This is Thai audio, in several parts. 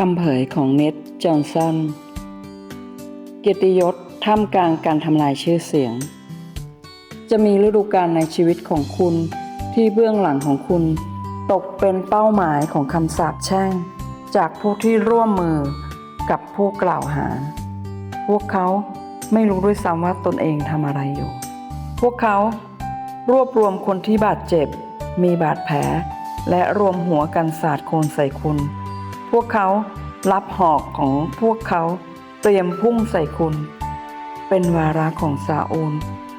คำเผยของเน็ตจอห์นสัน เกียรติยศท่ามกลางการทำลายชื่อเสียง จะมีฤดูกาลในชีวิตของคุณที่เบื้องหลังของคุณ ตกเป็นเป้าหมายของคำสาปแช่ง จากผู้ที่ร่วมมือกับผู้กล่าวหา พวกเขาไม่รู้ด้วยซ้ำว่าตนเองทำอะไรอยู่ พวกเขารวบรวมคนที่บาดเจ็บ มีบาดแผล และรวมหัวกันสาดโคลนใส่คุณ พวกเขารับหอกของพวกเขาเตรียมพุ่งใส่คุณ เป็นวาระของซาอูล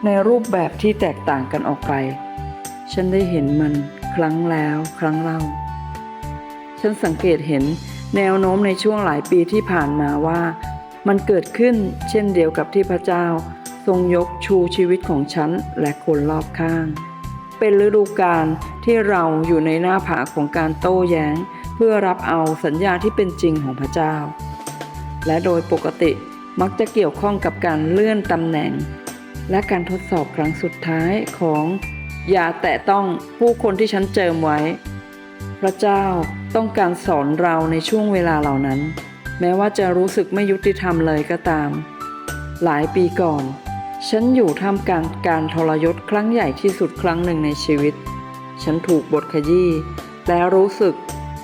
ในรูปแบบที่แตกต่างกันออกไป ฉันได้เห็นมันครั้งแล้วครั้งเล่า ฉันสังเกตเห็นแนวโน้มในช่วงหลายปีที่ผ่านมาว่า มันเกิดขึ้นเช่นเดียวกับที่พระเจ้า ทรงยกชูชีวิตของฉันและคนรอบข้าง เป็นฤดูกาลที่เราอยู่ในหน้าผาของการโต้แย้ง เพื่อรับเอาสัญญาที่เป็นจริงของพระเจ้า และโดยปกติมักจะเกี่ยวข้องกับการเลื่อนตำแหน่ง และการทดสอบครั้งสุดท้ายของอย่าแตะต้องผู้คนที่ฉันเจิมไว้ พระเจ้าต้องการสอนเราในช่วงเวลาเหล่านั้น แม้ว่าจะรู้สึกไม่ยุติธรรมเลยก็ตาม หลายปีก่อน ฉันอยู่ท่ามกลางการทรยศครั้งใหญ่ที่สุดครั้งหนึ่งในชีวิต ฉันถูกบทขยี้และรู้สึก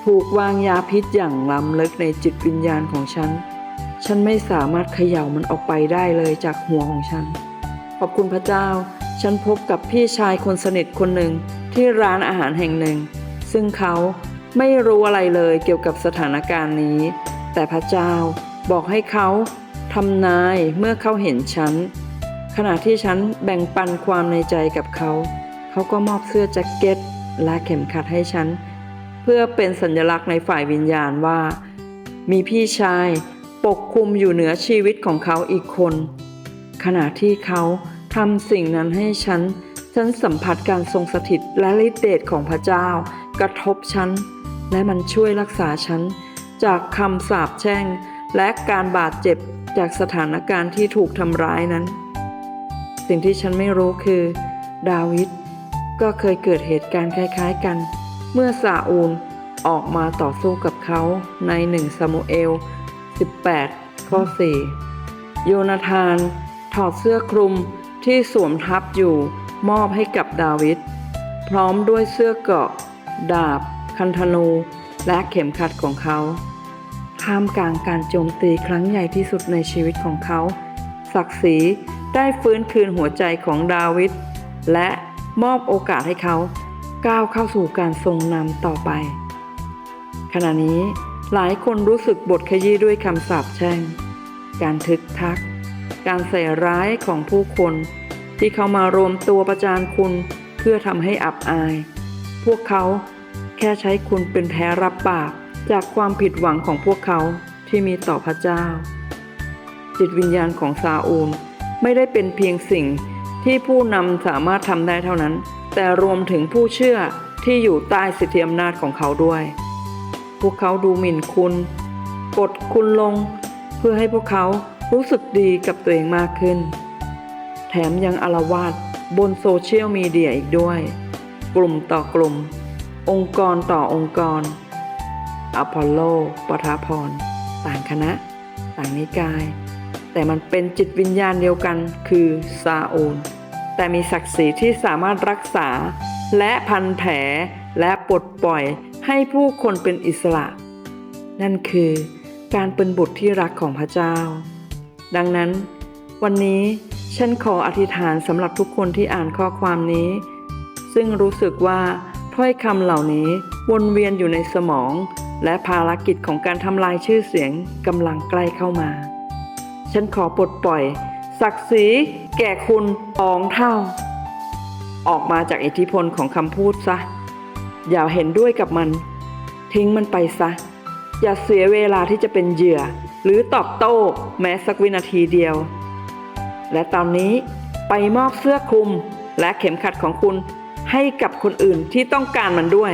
ถูกวางยาพิษอย่างล้ำลึกในจิตวิญญาณของฉัน ฉันไม่สามารถเขย่ามันออกไปได้เลยจากหัวของฉัน ขอบคุณพระเจ้า ฉันพบกับพี่ชายคนสนิทคนหนึ่งที่ร้านอาหารแห่งหนึ่ง ซึ่งเขาไม่รู้อะไรเลยเกี่ยวกับสถานการณ์นี้ แต่พระเจ้าบอกให้เขาทำนายเมื่อเขาเห็นฉัน ขณะที่ฉันแบ่งปันความในใจกับเขา เขาก็มอบเสื้อแจ็คเก็ตและเข็มขัดให้ฉัน พื่อเป็นสัญลักษณ์ในฝ่ายวิญญาณว่า มีพี่ชายปกคลุมอยู่เหนือชีวิตของเขาอีกคน ขณะที่เขาทำสิ่งนั้นให้ฉัน ฉันสัมผัสการทรงสถิตและฤทธิเดชของพระเจ้า กระทบฉัน และมันช่วยรักษาฉัน จากคำสาปแช่ง และการบาดเจ็บจากสถานการณ์ที่ถูกทำร้ายนั้น สิ่งที่ฉันไม่รู้คือ ดาวิดก็เคยเกิดเหตุการณ์คล้าย ๆกัน เมื่อซาอูล ออกมาต่อสู้กับเขาในหนึ่งซามูเอล 18 ข้อ 4 โยนาธานถอดเสื้อคลุมที่สวมทับอยู่มอบให้กับดาวิดพร้อมด้วยเสื้อเกราะ ดาบ คันธนู และเข็มขัดของเขา ท่ามกลางการโจมตีครั้งใหญ่ที่สุดในชีวิตของเขา ศักดิ์ศรีได้ฟื้นคืนหัวใจของดาวิดและมอบโอกาสให้เขาก้าวเข้าสู่การทรงนำต่อไป ขณะนี้หลายคนรู้สึกบทขยี้ด้วยคำสาปแช่ง การทึกทัก การใส่ร้ายของผู้คน ที่เขามารวมตัวประจานคุณเพื่อทำให้อับอาย พวกเขาแค่ใช้คุณเป็นแพ้รับบาปจากความผิดหวังของพวกเขาที่มีต่อพระเจ้า จิตวิญญาณของซาอูลไม่ได้เป็นเพียงสิ่งที่ผู้นำสามารถทำได้เท่านั้น แต่รวมถึงผู้เชื่อที่อยู่ใต้สิทธิอำนาจของเขาด้วย พวกเขาดูหมิ่นคุณกดคุณลง เพื่อให้พวกเขารู้สึกดีกับตัวเองมากขึ้น แถมยังอารวาสบนโซเชียลมีเดียอีกด้วย กลุ่มต่อกลุ่ม องค์กรต่อองค์กร อพอลโลปทาพร ต่างคณะ ต่างนิกาย แต่มันเป็นจิตวิญญาณเดียวกันคือซาอูลแต่มีศักดิ์ศรีที่สามารถรักษา และพันแผลและปลดปล่อย ให้ผู้คนเป็นอิสระ นั่นคือการเป็นบุตรที่รักของพระเจ้า ดังนั้น วันนี้ฉันขออธิษฐานสำหรับทุกคนที่อ่านข้อความนี้ ซึ่งรู้สึกว่าถ้อยคำเหล่านี้วนเวียนอยู่ในสมอง และภารกิจของการทำลายชื่อเสียงกำลังใกล้เข้ามา ฉันขอปลดปล่อย ศักดิ์ศรีแก่คุณสองเท่า ออกมาจากอิทธิพลของคำพูดซะ อย่าเห็นด้วยกับมัน ทิ้งมันไปซะ อย่าเสียเวลาที่จะเป็นเหยื่อ หรือตอบโต้แม้สักวินาทีเดียว และตอนนี้ไปมอบเสื้อคลุมและเข็มขัดของคุณให้กับคนอื่นที่ต้องการมันด้วย